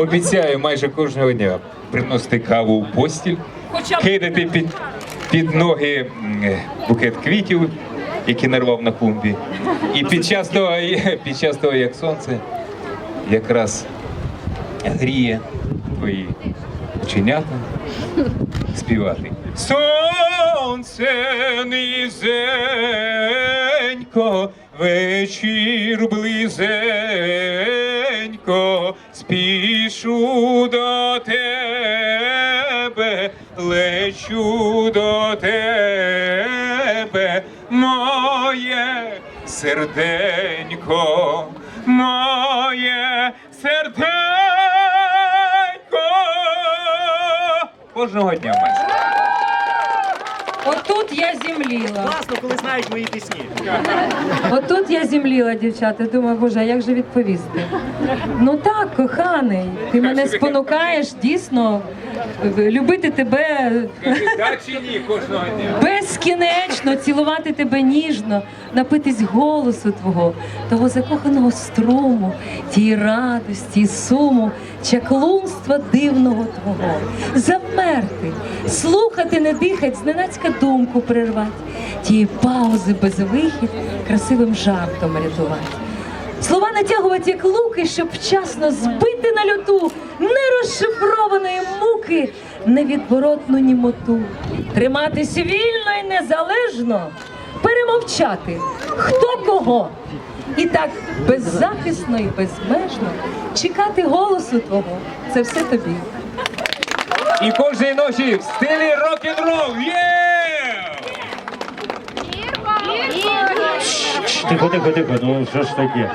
обіцяю майже кожного дня приносити каву в постіль, кидати під, під ноги букет квітів, які нарвав на клумбі. І під час того, під час того, як сонце якраз гріє твої оченята, співати. Сонце низенько, вечір близенько, спішу до тебе, лечу до тебе, моє серденько, моє серденько. Кожного дня майже. Отут я зімліла. Класно, коли знають мої пісні. Отут я зімліла, дівчата. Думаю, боже, а як же відповісти? Ну так, коханий, ти мене спонукаєш дійсно любити тебе Кажи, чи ні кожного дня? безкінечно, цілувати тебе ніжно, напитись голосу твого, того закоханого струму, тієї радості, і суму, чаклунства дивного твого, завмерти, слухати, не дихать, зненацька думку прервати, тієї паузи без вихід, красивим жартом рятувати. Слова натягувати як луки, щоб вчасно збити на люту нерозшифрованої муки невідворотну німоту, триматись вільно і незалежно, перемовчати хто кого. І так беззахисно і безмежно чекати голосу твого. Це все тобі. І кожної ночі в стилі рок-н-рол. Є! Тихо, тихо, тихо, ну що ж таке?